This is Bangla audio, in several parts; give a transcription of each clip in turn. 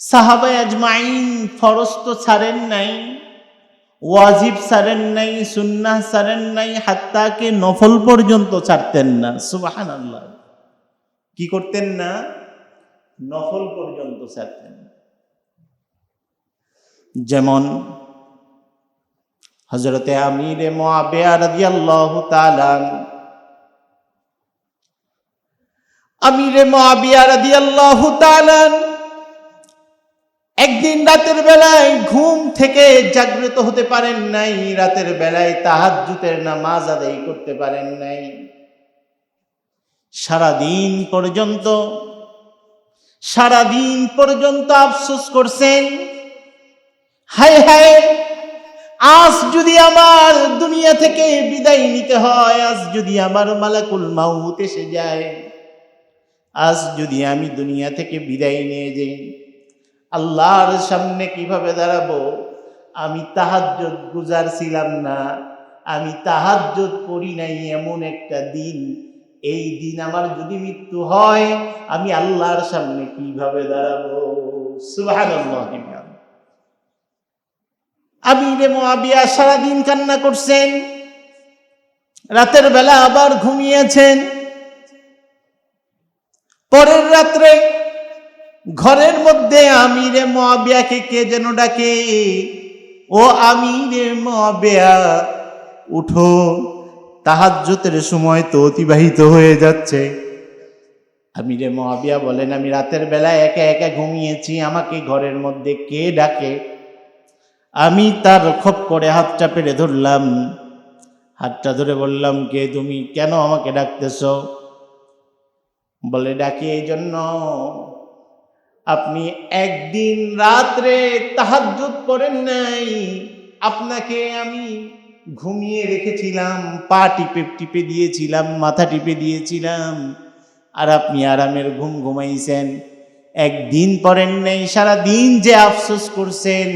সাহাবায় আজমাইন ফরজ তো ছাড়েন নাই, ওয়াজিব ছাড়েন নাই, সুন্নাহ ছাড়েন নাই হাত্তাকে নফল পর্যন্ত ছাড়তেন না। সুবাহান আল্লাহ কি করতেন না? নফল পর্যন্ত ছাড়তেন। যেমন হজরতে আমিরে মোয়াবিয়া রাদিয়াল্লাহু তাআলা আমিরে মোয়াবিয়া রাদিয়াল্লাহু তাআলা একদিন রাতের বেলায় ঘুম থেকে জাগ্রত হতে পারেন নাই, রাতের বেলায় তাহাজ্জুদের নামাজ আদায় করতে পারেন নাই। সারাদিন পর্যন্ত সারাদিন পর্যন্ত আফসোস করছেন, হায় হায়, আজ যদি আমার দুনিয়া থেকে বিদায় নিতে হয়, আজ যদি আমার মালাকুল মাউত এসে যায়, আজ যদি আমি দুনিয়া থেকে বিদায় নিয়ে যাই। আল্লাহর সামনে কীভাবে দাঁড়াবো? আমি তাহাজ্জত গুজার ছিলাম না। আমি তাহাজ্জত করি নাই এমন একটা দিন। এই দিন আমার যদি মৃত্যু হয়, আমি আল্লাহর সামনে কীভাবে দাঁড়াবো? আমি রে মোয়াবিয়া সারাদিন কান্না করছেন। রাতের বেলা আবার ঘুমিয়েছেন। পরের রাত্রে ঘরের মধ্যে আমিরে মহাবিয়াকে কে যেন ডাকে? ও আমিরে মহাবিয়া উঠো। তাহাজ্জতের সময় তো অতিবাহিত হয়ে যাচ্ছে। আমিরে মহাবিয়া বলেন, আমি রাতের বেলা একা একা ঘুমিয়েছি, আমাকে ঘরের মধ্যে কে ডাকে? আমি তার খপ করে হাতটা পেরে ধরলাম। হাতটা ধরে বললাম, কে তুমি? কেন আমাকে ডাকতেছ? বলে, ডাকি এই জন্য আপনি একদিন রাত্রে তাহাজ্জুদ করেন নাই। আপনাকে আমি ঘুমিয়ে রেখেছিলাম, পা টিপে টিপে দিয়েছিলাম, মাথা টিপে দিয়েছিলাম। আর আপনি আরামের ঘুম ঘুমাইছেন। একদিন পরেন নাই সারা দিন যে আফসোস করছেন।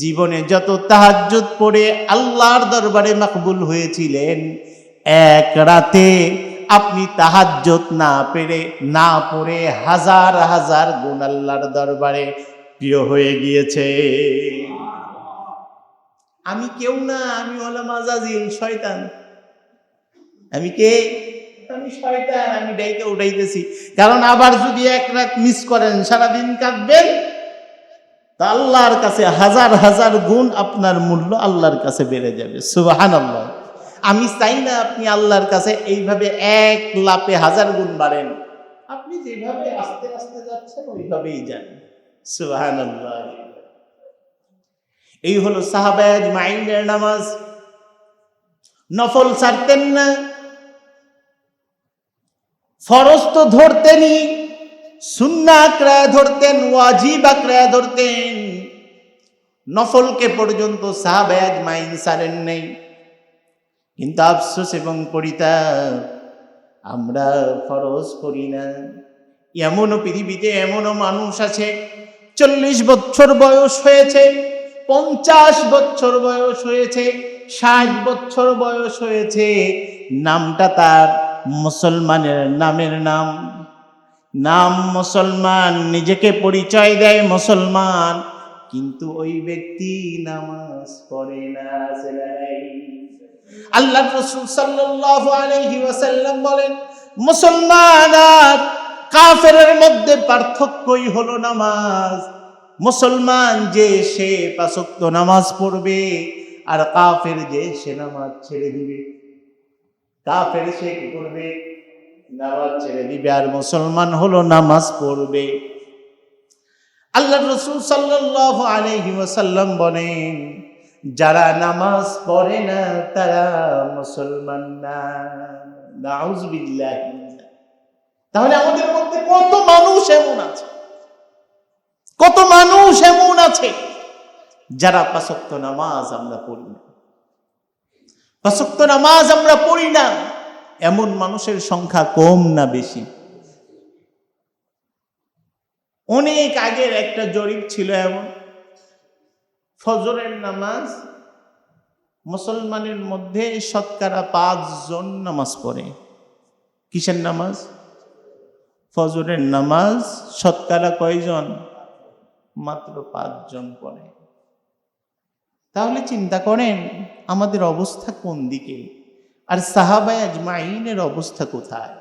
জীবনে যত তাহাজ্জুদ পড়ে আল্লাহর দরবারে মাকবুল হয়েছিলেন, এক রাতে আপনি তাহাজ্জত না পেরে, না পড়ে হাজার হাজার গুণ আল্লাহর দরবারে প্রিয় হয়ে গিয়েছে। আমি কেউ না, আমি হলাম আজাজিল, শয়তান। আমি কে? আমি শয়তান, আমি ডাইতে উঠাইতেছি। কারণ আবার যদি এক রাত মিস করেন, সারাদিন কাঁদবেন, তা আল্লাহর কাছে হাজার হাজার গুণ আপনার মূল্য আল্লাহর কাছে বেড়ে যাবে। সুবাহান আল্লাহ আমি চাই না আপনি আল্লাহর কাছে এইভাবে এক লাপে হাজার গুণ বাড়েন। আপনি যেভাবে আস্তে আস্তে যাচ্ছেন, ওইভাবেই যান। সুবাহান এই হলো সাহাবায়াজ মাইন্ডের নামাজ। নফল ছাড়তেন না। ফরজ তো ধরতেনই। সুন্না আঁকড়ায় ধরতেন, ওয়াজিব আঁকড়ায় ধরতেন। নফলকে পর্যন্ত সাহাবায়াজ মাইন সারেন নেই। কিন্তু আফসোস এবং পরিতাপ আমরা ফরজ করি না এমনও পৃথিবীতে এমনও মানুষ আছে, চল্লিশ বছর বয়স হয়েছে, পঞ্চাশ বছর বয়স হয়েছে, ষাট বছর বয়স হয়েছে, নামটা তার মুসলমানের নামের নাম নাম মুসলমান, নিজেকে পরিচয় দেয় মুসলমান, কিন্তু ওই ব্যক্তি নামাজ পড়ে না? আল্লাহ রসুল সাল্লাল্লাহু আলাইহি ওয়াসাল্লাম বলেন, মুসলমান আর কাফেরের মধ্যে পার্থক্যই হলো নামাজ। মুসলমান যে সে পাঁচক্ত নামাজ পড়বে, আর কাফের যে সে নামাজ ছেড়ে দিবে। কাফের সে কি করবে? নামাজ ছেড়ে দিবে, আর মুসলমান হলো নামাজ পড়বে। আল্লাহ রসুল সাল্লাল্লাহু আলাইহি ওয়াসাল্লাম বলেন যারা নামাজ পড়ে না, তারা মুসলমান না। তাহলে আমাদের মধ্যে কত মানুষ এমন আছে? কত মানুষ এমন আছে যারা পাঁচক্ত নামাজ আমরা পড়ি না? পাঁচক্ত নামাজ আমরা পড়ি না। এমন মানুষের সংখ্যা কম না বেশি? অনেক আগের একটা জরিপ ছিল এমন। ফজরের নামাজ মুসলমানের মধ্যে শতকরা পাঁচজন নামাজ পড়ে। কিসের নামাজ? ফজরের নামাজ শতকরা কয়জন? মাত্র পাঁচজন পড়ে। তাহলে চিন্তা করেন, আমাদের অবস্থা কোন দিকে? আর সাহাবায় আজমাইনের অবস্থা কোথায়?